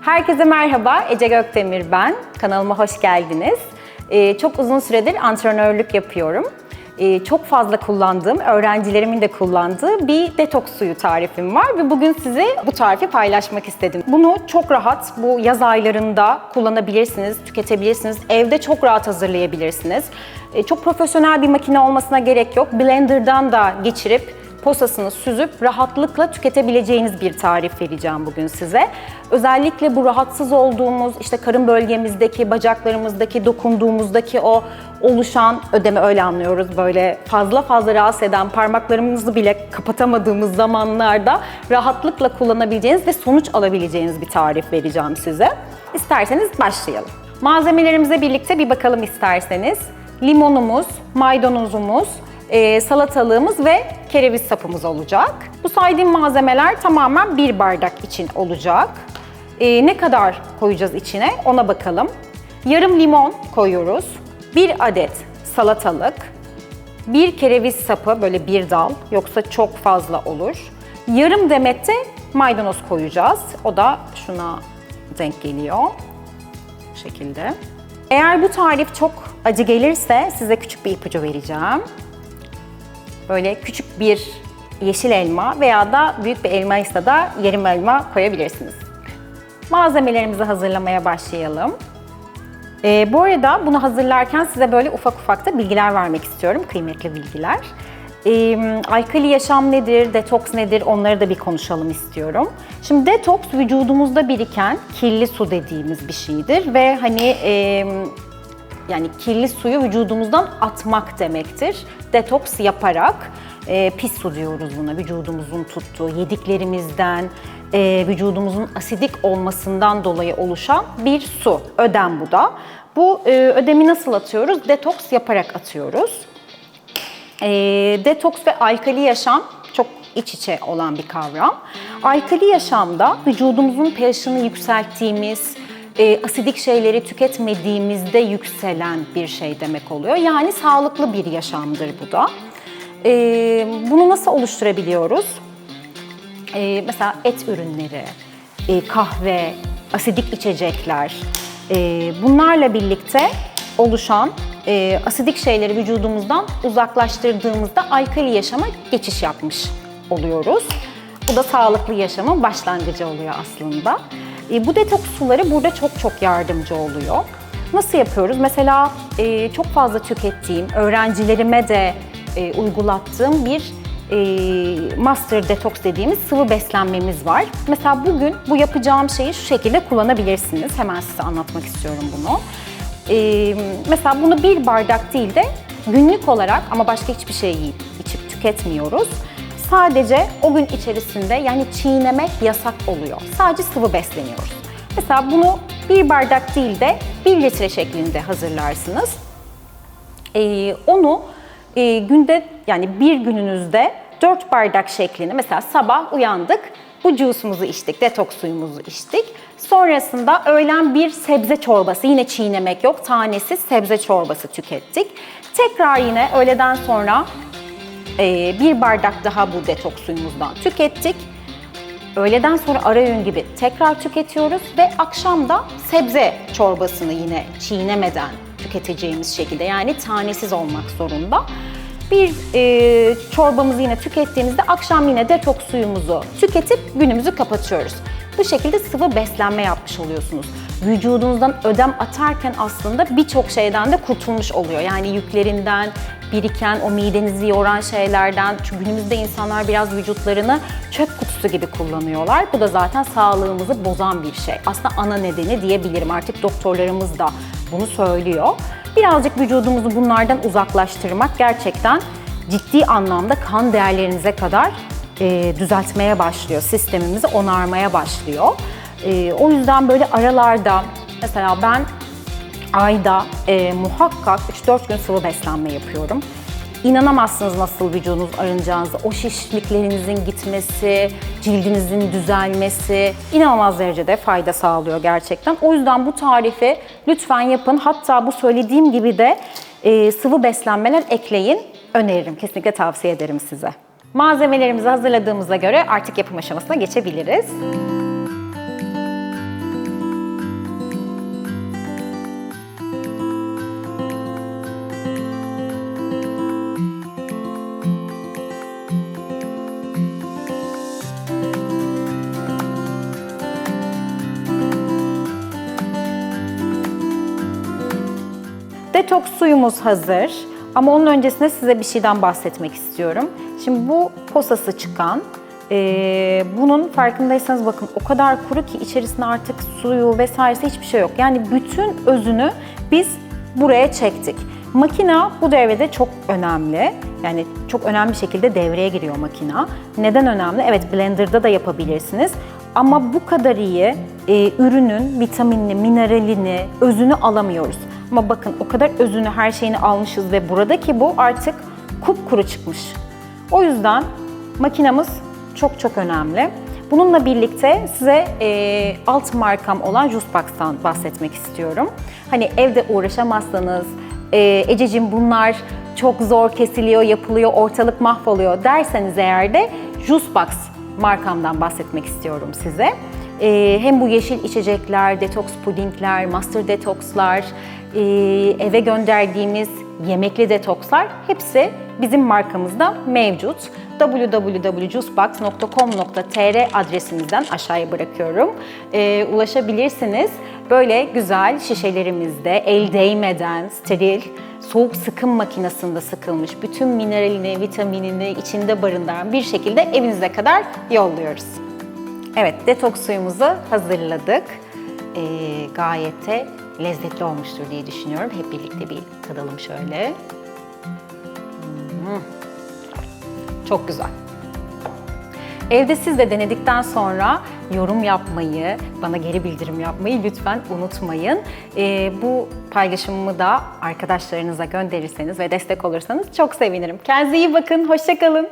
Herkese merhaba, Ece Gökdemir ben. Kanalıma hoş geldiniz. Ee, çok uzun süredir antrenörlük yapıyorum. Ee, çok fazla kullandığım, öğrencilerimin de kullandığı bir detoks suyu tarifim var ve bugün size bu tarifi paylaşmak istedim. Bunu çok rahat bu yaz aylarında kullanabilirsiniz, tüketebilirsiniz. Evde çok rahat hazırlayabilirsiniz. Ee, çok profesyonel bir makine olmasına gerek yok. Blender'dan da geçirip posasını süzüp rahatlıkla tüketebileceğiniz bir tarif vereceğim bugün size. Özellikle bu rahatsız olduğumuz işte karın bölgemizdeki, bacaklarımızdaki, dokunduğumuzdaki o oluşan ödeme öyle anlıyoruz böyle fazla fazla rahatsız eden parmaklarımızı bile kapatamadığımız zamanlarda rahatlıkla kullanabileceğiniz ve sonuç alabileceğiniz bir tarif vereceğim size. İsterseniz başlayalım. Malzemelerimize birlikte bir bakalım isterseniz. Limonumuz, maydanozumuz, e, salatalığımız ve kereviz sapımız olacak. Bu saydığım malzemeler tamamen bir bardak için olacak. E, ne kadar koyacağız içine ona bakalım. Yarım limon koyuyoruz. Bir adet salatalık, bir kereviz sapı böyle bir dal yoksa çok fazla olur. Yarım demette maydanoz koyacağız. O da şuna denk geliyor. Bu şekilde. Eğer bu tarif çok acı gelirse size küçük bir ipucu vereceğim böyle küçük bir yeşil elma veya da büyük bir elmaysa da yarım elma koyabilirsiniz. Malzemelerimizi hazırlamaya başlayalım. Ee, bu arada bunu hazırlarken size böyle ufak ufak da bilgiler vermek istiyorum, kıymetli bilgiler. Ee, alkali yaşam nedir, detoks nedir onları da bir konuşalım istiyorum. Şimdi detoks vücudumuzda biriken kirli su dediğimiz bir şeydir ve hani e, yani kirli suyu vücudumuzdan atmak demektir. Detoks yaparak e, pis su diyoruz buna vücudumuzun tuttuğu yediklerimizden, e, vücudumuzun asidik olmasından dolayı oluşan bir su. Ödem bu da. Bu e, ödemi nasıl atıyoruz? Detoks yaparak atıyoruz. E, detoks ve alkali yaşam çok iç içe olan bir kavram. Alkali yaşamda vücudumuzun pH'ını yükselttiğimiz, e, asidik şeyleri tüketmediğimizde yükselen bir şey demek oluyor. Yani sağlıklı bir yaşamdır bu da. E, bunu nasıl oluşturabiliyoruz? E, mesela et ürünleri, e, kahve, asidik içecekler, e, bunlarla birlikte oluşan e, asidik şeyleri vücudumuzdan uzaklaştırdığımızda alkali yaşama geçiş yapmış oluyoruz. Bu da sağlıklı yaşamın başlangıcı oluyor aslında. E, bu detoks suları burada çok çok yardımcı oluyor. Nasıl yapıyoruz? Mesela e, çok fazla tükettiğim, öğrencilerime de e, uygulattığım bir master detoks dediğimiz sıvı beslenmemiz var. Mesela bugün bu yapacağım şeyi şu şekilde kullanabilirsiniz. Hemen size anlatmak istiyorum bunu. Mesela bunu bir bardak değil de günlük olarak ama başka hiçbir şey yiyip içip tüketmiyoruz sadece o gün içerisinde yani çiğnemek yasak oluyor. Sadece sıvı besleniyoruz. Mesela bunu bir bardak değil de bir litre şeklinde hazırlarsınız. Ee, onu e, günde yani bir gününüzde 4 bardak şeklinde mesela sabah uyandık bu juice'umuzu içtik, detoks suyumuzu içtik. Sonrasında öğlen bir sebze çorbası, yine çiğnemek yok, tanesi sebze çorbası tükettik. Tekrar yine öğleden sonra bir bardak daha bu detoks suyumuzdan tükettik. Öğleden sonra ara öğün gibi tekrar tüketiyoruz ve akşam da sebze çorbasını yine çiğnemeden tüketeceğimiz şekilde yani tanesiz olmak zorunda. Bir e, çorbamızı yine tükettiğimizde akşam yine detoks suyumuzu tüketip günümüzü kapatıyoruz. Bu şekilde sıvı beslenme yapmış oluyorsunuz. Vücudunuzdan ödem atarken aslında birçok şeyden de kurtulmuş oluyor. Yani yüklerinden, biriken, o midenizi yoran şeylerden. Çünkü günümüzde insanlar biraz vücutlarını çöp kutusu gibi kullanıyorlar. Bu da zaten sağlığımızı bozan bir şey. Aslında ana nedeni diyebilirim. Artık doktorlarımız da bunu söylüyor. Birazcık vücudumuzu bunlardan uzaklaştırmak gerçekten ciddi anlamda kan değerlerinize kadar e, düzeltmeye başlıyor. Sistemimizi onarmaya başlıyor. E, o yüzden böyle aralarda mesela ben ayda e, muhakkak 3-4 gün sıvı beslenme yapıyorum. İnanamazsınız nasıl vücudunuz arınacağınızı. O şişliklerinizin gitmesi, cildinizin düzelmesi inanılmaz derecede fayda sağlıyor gerçekten. O yüzden bu tarifi lütfen yapın. Hatta bu söylediğim gibi de e, sıvı beslenmeler ekleyin. Öneririm, kesinlikle tavsiye ederim size. Malzemelerimizi hazırladığımıza göre artık yapım aşamasına geçebiliriz. Detoks suyumuz hazır. Ama onun öncesinde size bir şeyden bahsetmek istiyorum. Şimdi bu posası çıkan, e, bunun farkındaysanız bakın o kadar kuru ki içerisinde artık suyu vesairesi hiçbir şey yok. Yani bütün özünü biz buraya çektik. Makina bu devrede çok önemli. Yani çok önemli bir şekilde devreye giriyor makina. Neden önemli? Evet blenderda da yapabilirsiniz. Ama bu kadar iyi e, ürünün vitaminini, mineralini, özünü alamıyoruz. Ama bakın o kadar özünü, her şeyini almışız ve buradaki bu artık kupkuru çıkmış. O yüzden makinamız çok çok önemli. Bununla birlikte size e, alt markam olan Juicebox'tan bahsetmek istiyorum. Hani evde uğraşamazsanız, e, Ececiğim bunlar çok zor kesiliyor, yapılıyor, ortalık mahvoluyor derseniz eğer de Juicebox markamdan bahsetmek istiyorum size. Ee, hem bu yeşil içecekler, detoks pudingler, master detokslar, e, eve gönderdiğimiz yemekli detokslar hepsi bizim markamızda mevcut. www.juicebox.com.tr adresimizden aşağıya bırakıyorum. Ee, ulaşabilirsiniz. Böyle güzel şişelerimizde el değmeden steril soğuk sıkım makinesinde sıkılmış bütün mineralini, vitaminini içinde barındıran bir şekilde evinize kadar yolluyoruz. Evet, detoks suyumuzu hazırladık. Ee, gayet de lezzetli olmuştur diye düşünüyorum. Hep birlikte bir tadalım şöyle. Hmm. Çok güzel. Evde siz de denedikten sonra yorum yapmayı, bana geri bildirim yapmayı lütfen unutmayın. Ee, bu paylaşımımı da arkadaşlarınıza gönderirseniz ve destek olursanız çok sevinirim. Kendinize iyi bakın, hoşçakalın.